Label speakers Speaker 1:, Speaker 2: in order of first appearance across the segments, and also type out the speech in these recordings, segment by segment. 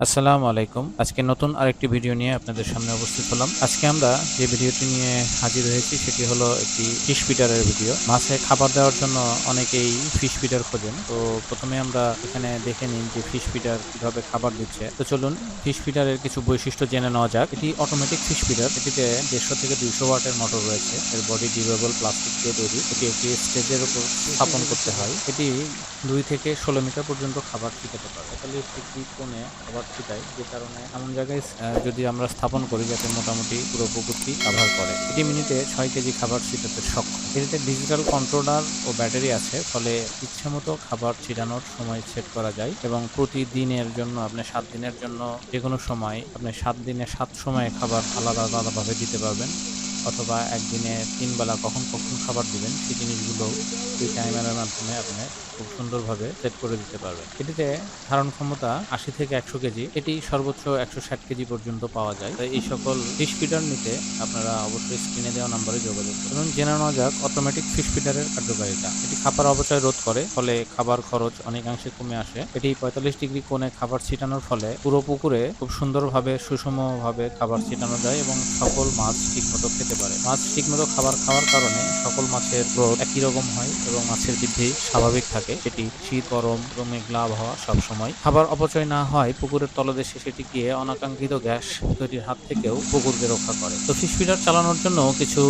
Speaker 1: আসসালামু আলাইকুম। আজকে নতুন আরেকটি ভিডিও নিয়ে আপনাদের সামনে উপস্থিত হলাম। আজকে আমরা যে ভিডিওটি নিয়ে হাজির হয়েছি, সেটি হলো একটি ফিশ ফিডারের ভিডিও। মাছে খাবার দেওয়ার জন্য অনেকেই ফিশ ফিডার খোঁজেন। তো প্রথমে আমরা এখানে দেখে নিন যে ফিশ ফিডার কীভাবে খাবার দিচ্ছে। তো চলুন, ফিশ ফিডারের কিছু বৈশিষ্ট্য জেনে নেওয়া যাক। এটি অটোমেটিক ফিশ ফিডার। এটিতে দেড়শো থেকে দুইশো ওয়াটের মোটর রয়েছে। এর বডি ডিউরেবল প্লাস্টিক দিয়ে তৈরি। এটি একটি স্টেজের উপর স্থাপন করতে হয়। এটি দুই থেকে ষোলো মিটার পর্যন্ত খাবার খেতে পারে। পঁয়তাল্লিশ ডিগ্রি কোণে খাবার ছিটায় যে কারণে এমন জায়গায় যদি আমরা স্থাপন করি যাতে মোটামুটি পুরো পুকুরটি কাভার করে। এটি মিনিটে ছয় কেজি খাবার ছিটাতে সক্ষম। এটিতে ডিজিটাল কন্ট্রোলার ও ব্যাটারি আছে, ফলে ইচ্ছে মতো খাবার ছিটানোর সময় সেট করা যায় এবং প্রতিদিনের জন্য, আপনি সাত দিনের জন্য যে কোনো সময়, আপনি সাত দিনে সাত সময়ে খাবার আলাদা আলাদাভাবে দিতে পারবেন। অথবা একদিনে তিন বেলা কখন কখন খাবার দিবেন, সেই জিনিসগুলো এই টাইমারের মাধ্যমে আপনি খুব সুন্দরভাবে সেট করে দিতে পারবেন। এটিতে ধারণ ক্ষমতা আশি থেকে একশো কেজি, এটি সর্বোচ্চ একশো ষাট কেজি পর্যন্ত পাওয়া যায়। তাই এই সকল ফিশ ফিডার নিতে আপনারা অবশ্যই স্ক্রিনে দেওয়া নম্বরে যোগাযোগ করুন। এবং জেনে নেওয়া যাক অটোমেটিক ফিশ ফিডারের কার্যকারিতা। এটি খাবার অপচয় রোধ করে, ফলে খাবার খরচ অনেকাংশে কমে আসে। এটি পঁয়তাল্লিশ ডিগ্রি কোণে খাবার ছিটানোর ফলে পুরো পুকুরে খুব সুন্দরভাবে সুষমভাবে খাবার ছিটানো যায় এবং সকল মাছ ঠিকমতো খেতে পারে। মাছ ঠিকমতো খাবার খাওয়ার কারণে সকল মাছের গ্রোথ একই রকম হয় এবং মাছের বৃদ্ধি স্বাভাবিক থাকে। সেটি শীত, গরম এবং মেঘলা আবহাওয়া সবসময়। খাবার অপচয় না হয় পুকুরের তলদেশে সেটি গিয়ে অনাকাঙ্ক্ষিত গ্যাস তৈরির হাত থেকেও পুকুরকে রক্ষা করে। তো ফিশ ফিডার চালানোর জন্য কিছু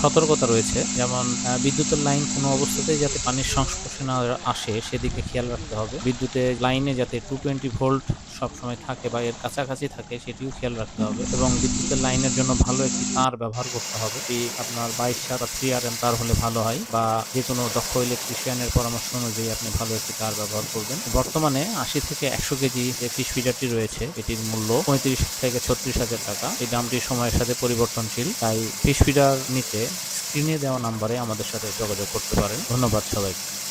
Speaker 1: সতর্কতা রয়েছে, যেমন বিদ্যুতের লাইন কোনো অবস্থাতেই যাতে পানির সংস্পর্শে না আসে, সেদিকে খেয়াল রাখতে হবে। বিদ্যুতের লাইনে যাতে টু টোয়েন্টি ভোল্ট সবসময় থাকে বা এর কাছাকাছি থাকে, সেটিও খেয়াল রাখতে হবে এবং বিদ্যুতের লাইনের জন্য ভালো একটি তার ব্যবহার করতে হবে। এটি আপনার বাইশ বা থ্রি আর এম তার হলে ভালো হয় বা যে কোনো দক্ষ ইলেকট্রিশিয়ানের পরামর্শ অনুযায়ী আপনি ভালো একটি তার ব্যবহার করবেন। বর্তমানে আশি থেকে একশো কেজি যে ফিশ ফিডারটি রয়েছে, এটির মূল্য পঁয়ত্রিশ থেকে ছত্রিশ হাজার টাকা। এই দামটি সময়ের সাথে পরিবর্তনশীল, তাই ফিশ ফিডার নিতে স্ক্রিনে দেওয়া নাম্বারে আমাদের সাথে যোগাযোগ করতে পারেন। ধন্যবাদ সবাইকে।